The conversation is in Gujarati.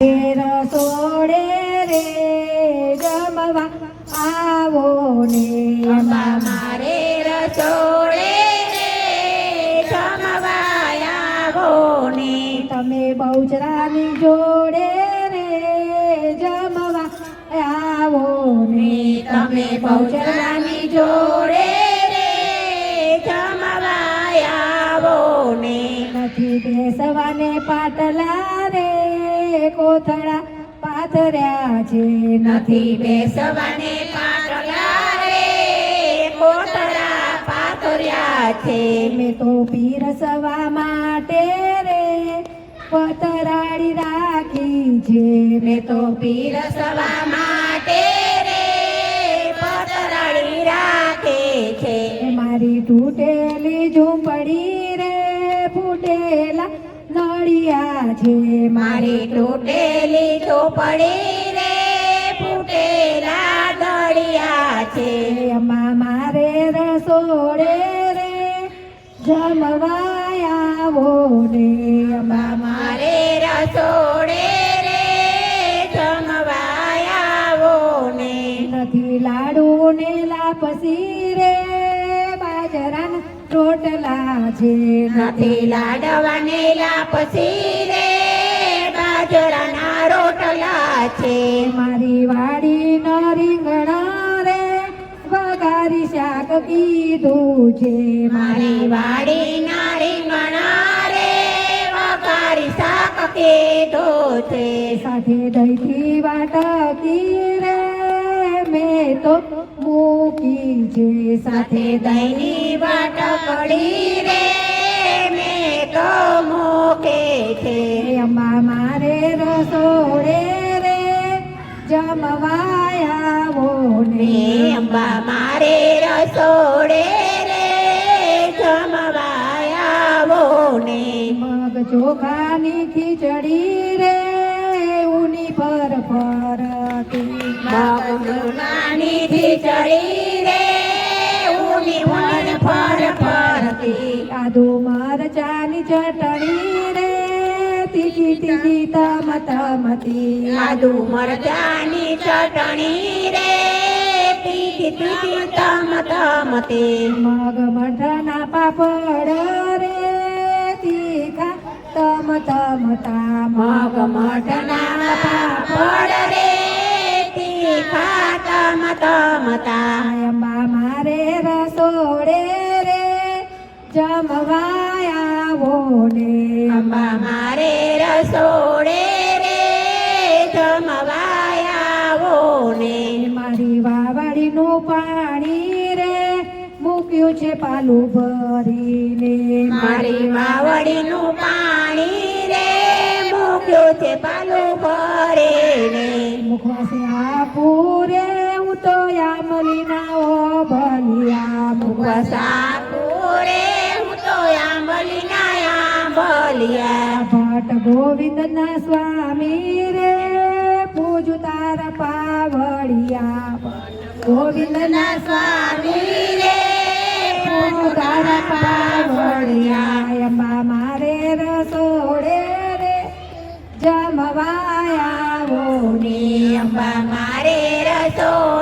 રસોડે રે જમવા આવો ને. મારે રસોડે રે જમવા આવો ને. તમે બહુચરાની જોડે રે જમવા આવો ને. તમે બહુચરાની જોડે રે જમવા આવો ને. નથી બેસવાને પાટલા કોથળા પાથર્યા છે નથી બેસવાને મેં તો પીરસવા માટે રે પથરાડી રાખી છે. મેં તો પીરસવા માટે રે પથરાડી રાખે છે. મારી તૂટેલી ઝૂંપડી છે મારી તૂટેલી ચોપડી રે ફૂટેલા દળિયા છે. એમાં મારે રસોડે રે જમવાયા ને એમાં મારે રસોડે રે જમવાયાવો ને નથી લાડુ ને લાપસી રે બાજરાના રોટલા છે નથી. લાડવાને લાપસી રે બાજરાના રોટલા છે. મારી વાડી ન રીંગણા રે વઘારી શાક કીધું છે. મારી વાડી ના રીંગણા રે વઘારી શાક કીધો છે. સાથે દહીંથી વાટકી રે મેં તો મૂકી છે. સાથે દહીંની વાટ પડી રે મેં તો મૂકે રસોડે રે જમવાયાવો રે ને. અંબા મારે રસોડે રે જમવાયાવો ને. મગ ચોખાની ખીચડી રે ઉની પર ફરતી મગનાની ખીચડી રે ઉની પર ફર ફરતી આદુ મરચાની ચટણી રે તીખી ગીતા તમ તમતી આદુ મરચાની ચટણી રે. તીખી તીખી તમ તમતી મગ મઠના પાપડ રે. તીખા તમ તમતા મગ મઠના પાપડ રે. તીખા તમ તમતા અંબા મારે રસોડે રે. જમવાયા ને પાણી રે મૂક્યું છે પાલું ભરીને. મારી માવડીનું પાણી રે મૂક્યું છે પાલું ભરીને. મુખવાસે આપું રે હું તો યામલીના ઓ ભલિયા મુખવાસ આપું રે હું તો આંબલી ભલિયા. ભટ ગોવિંદના સ્વામી રે પૂજ તારા પાવડિયા ગોવિંદ ના સ્વામી રે પાવડિયા મારે રસોડે રે. જમવાયા ને અંબા મારે રસોડે